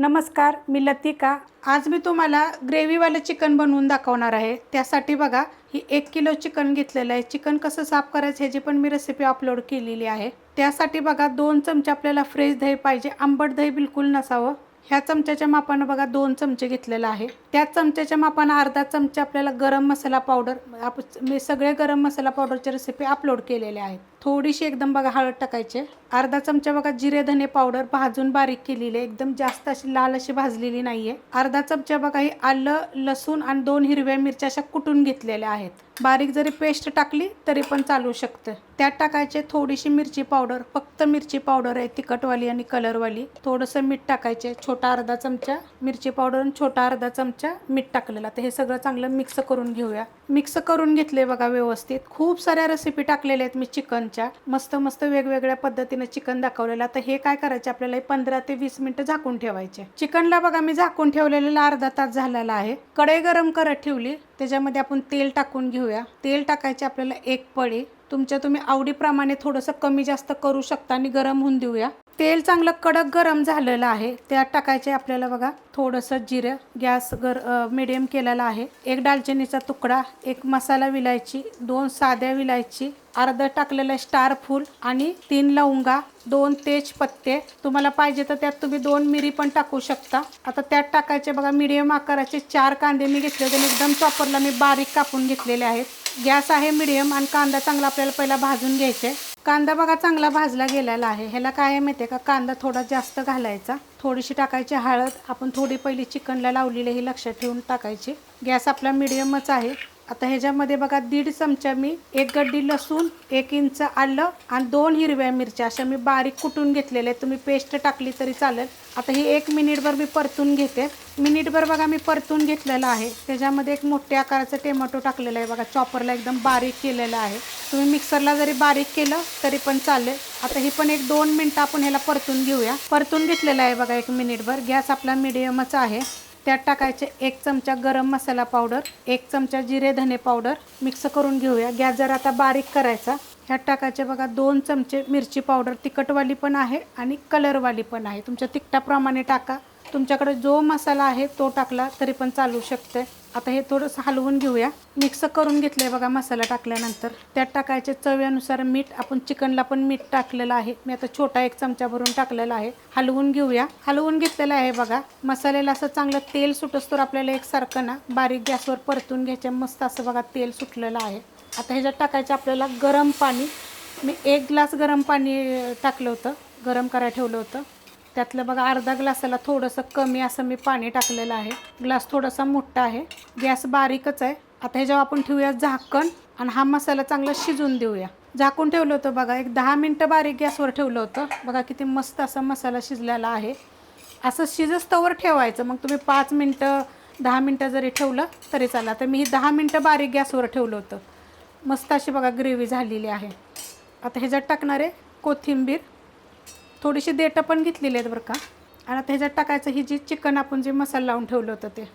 नमस्कार मी लतिका. आज मी तुम्हाला ग्रेव्हीवालं चिकन बनवून दाखवणार आहे. त्यासाठी बघा ही एक किलो चिकन घेतलेलं आहे. चिकन कसं साफ करायचं ह्याची पण मी रेसिपी अपलोड केलेली आहे. त्यासाठी बघा दोन चमचे आपल्याला फ्रेश दही पाहिजे. आंबट दही बिलकुल नसावं. ह्या चमच्याच्या मापानं बघा दोन चमचे घेतलेलं आहे. त्या चमच्याच्या मापानं अर्धा चमचा आपल्याला गरम मसाला पावडर आप मी सगळे गरम मसाला पावडरच्या रेसिपी अपलोड केलेल्या आहेत. थोडीशी एकदम बघा हळद टाकायचे. अर्धा चमचा बघा जिरे धने पावडर भाजून बारीक केलेली आहे. एकदम जास्त अशी लाल अशी भाजलेली नाहीये. अर्धा चमचा बघा हे आलं लसूण आणि दोन हिरव्या मिरच्या अशा कुटून घेतलेल्या आहेत. बारीक जरी पेस्ट टाकली तरी पण चालू शकतं. त्यात टाकायचे थोडीशी मिरची पावडर फक्त मिरची पावडर आहे तिखटवाली आणि कलरवाली. थोडंसं मीठ टाकायचे छोटा अर्धा चमचा मिरची पावडर आणि छोटा अर्धा चमचा मीठ टाकलेला. तर हे सगळं चांगलं मिक्स करून घेऊया. मिक्स करून घेतले बघा व्यवस्थित. खूप साऱ्या रेसिपी टाकलेल्या आहेत मी चिकनच्या. मस्त मस्त वेगवेगळ्या पद्धतीने चिकन दाखवलेलं. तर हे काय करायचे? आपल्याला पंधरा ते वीस मिनिटं झाकून ठेवायचे. चिकनला बघा मी झाकून ठेवलेला अर्धा तास झालेला आहे. कढई गरम करत ठेवली. त्याच्यामध्ये आपण तेल टाकून घेऊया. तेल टाकायचे आपल्याला एक पळी. तुमच्या तुम्ही आवडीप्रमाणे थोडंसं कमी जास्त करू शकता आणि गरम होऊन देऊया. तेल चांगलं कडक गरम झालेलं आहे. त्यात टाकायचे आपल्याला बघा थोडंसं जिरं गॅस गर मिडियम केलेला आहे. एक दालचिनीचा तुकडा एक मसाला विलायची दोन साध्या विलायची अर्ध टाकलेलं स्टार फूल आणि तीन लवंगा दोन तेज पत्ते तुम्हाला पाहिजे तर त्यात तुम्ही दोन मिरी पण टाकू शकता. आता त्यात टाकायचे बघा मिडियम आकाराचे चार कांदे मी घेतले होते एकदम चॉपरला मी बारीक कापून घेतलेले आहेत. गॅस आहे मिडियम आणि कांदा चांगला आपल्याला पहिला भाजून घ्यायचे. कांदा बघा चांगला भाजला गेलेला आहे. ह्याला काय माहिती आहे का? कांदा थोडा जास्त घालायचा. थोडीशी टाकायची हळद. आपण थोडी पहिली चिकनला लावलेली ही लक्षात ठेवून टाकायची. गॅस आपला मिडियमच आहे. आता ह्याच्यामध्ये बघा दीड चमचा मी एक गड्डी लसूण एक इंच आलं आणि दोन हिरव्या मिरच्या. अशा मी बारीक कुटून घेतलेल्या आहेत. तुम्ही पेस्ट टाकली तरी चालेल. आता ही एक मिनिटभर मी परतून घेते. मिनिटभर बघा मी परतून घेतलेलं आहे. त्याच्यामध्ये एक मोठ्या आकाराचं टोमॅटो टाकलेलं आहे बघा. चॉपरला एकदम बारीक केलेलं आहे. तुम्ही मिक्सरला जरी बारीक केलं तरी पण चालेल. आता ही पण एक दोन मिनटं आपण ह्याला परतून घेऊया. परतून घेतलेलं आहे बघा एक मिनिटभर. गॅस आपला मिडियमच आहे. त्यात टाकायचे एक चमचा गरम मसाला पावडर एक चमचा जिरे धने पावडर. मिक्स करून घेऊया. गॅस जर आता बारीक करायचा. ह्यात टाकायचे बघा दोन चमचे मिरची पावडर. तिखटवाली पण आहे आणि कलरवाली पण आहे. तुमच्या तिखटाप्रमाणे टाका. तुमच्याकडे जो मसाला आहे तो टाकला तरी पण चालू शकते. आता हे थोडंसं हलवून घेऊया. मिक्स करून घेतलं आहे बघा मसाला टाकल्यानंतर. त्यात टाकायचे चवीनुसार मीठ. आपण चिकनला पण मीठ टाकलेलं आहे. मी आता छोटा एक चमचा भरून टाकलेला आहे. हलवून घेऊया. हलवून घेतलेलं आहे बघा. मसाल्याला असं चांगलं तेल सुटस तर आपल्याला एकसारखं ना बारीक गॅसवर परतून घ्यायचं. मस्त असं बघा तेल सुटलेलं आहे. आता ह्याच्यात टाकायचं आपल्याला गरम पाणी. मी एक ग्लास गरम पाणी टाकलं होतं. गरम करायला ठेवलं होतं. त्यातलं बघा अर्धा ग्लासाला थोडंसं कमी असं मी पाणी टाकलेलं आहे. ग्लास थोडासा मोठा आहे. गॅस बारीकच आहे. आता ह्याच्यावर आपण ठेवूया झाकण आणि हा मसाला चांगला शिजून देऊया. झाकून ठेवलं होतं बघा. एक दहा मिनटं बारीक गॅसवर ठेवलं होतं. बघा किती मस्त असा मसाला शिजलेला आहे. असं शिजस्तवर ठेवायचं. मग तुम्ही पाच मिनटं दहा मिनटं जरी ठेवलं तरी चालेल. तर मी ही दहा मिनटं बारीक गॅसवर ठेवलं होतं. मस्त अशी बघा ग्रेव्ही झालेली आहे. आता ह्याच्यात टाकणार आहे कोथिंबीर. थोडीशी देठं पण घेतलेली आहेत बरं का. आणि आता ह्याच्यात टाकायचं ही जी चिकन आपण जे मसाला लावून ठेवलं होतं ते.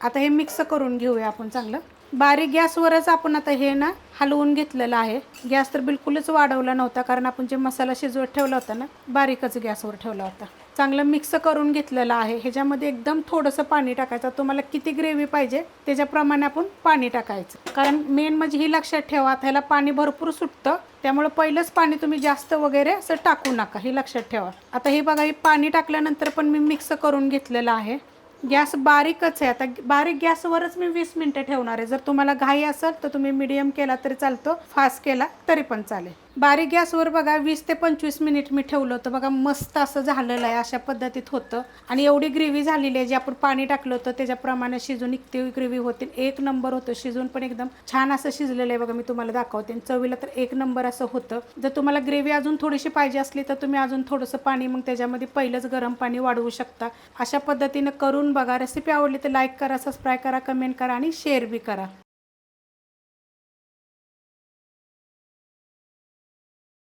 आता हे मिक्स करून घेऊया आपण चांगलं. बारीक गॅसवरच आपण आता हे ना हलवून घेतलेलं आहे. गॅस तर बिलकुलच वाढवला नव्हता कारण आपण जे मसाला शिजवत ठेवला होता ना बारीकच गॅसवर ठेवला होता. चांगलं मिक्स करून घेतलेलं आहे. ह्याच्यामध्ये एकदम थोडंसं पाणी टाकायचं. तुम्हाला किती ग्रेव्ही पाहिजे त्याच्याप्रमाणे आपण पाणी टाकायचं. कारण मेन म्हणजे ही लक्षात ठेवा ह्याला पाणी भरपूर सुटतं. त्यामुळे पहिलंच पाणी तुम्ही जास्त वगैरे असं टाकू नका हे लक्षात ठेवा. आता हे बघा हे पाणी टाकल्यानंतर पण मी मिक्स करून घेतलेलं आहे. गॅस बारीकच आहे. आता बारीक गॅसवरच मी वीस मिनटं ठेवणार आहे. जर तुम्हाला घाई असेल तर तुम्ही मिडियम केला तरी चालतो फास्ट केला तरी पण चालेल. बारीक गॅसवर बघा वीस ते पंचवीस मिनिट मी ठेवलं होतं. बघा मस्त असं झालेलं आहे अशा पद्धतीत होतं. आणि एवढी ग्रेव्ही झालेली आहे जे आपण पाणी टाकलं होतं त्याच्याप्रमाणे शिजून इतकी ग्रेव्ही होती. एक नंबर होतं शिजून पण एकदम छान असं शिजलेलं आहे बघा मी तुम्हाला दाखवते. आणि चवीला तर एक नंबर असं होतं. जर तुम्हाला ग्रेव्ही अजून थोडीशी पाहिजे असली तर तुम्ही अजून थोडंसं पाणी मग त्याच्यामध्ये पहिलंच गरम पाणी वाढवू शकता. अशा पद्धतीनं करून बघा. रेसिपी आवडली तर लाईक करा सबस्क्राईब करा कमेंट करा आणि शेअर बी करा.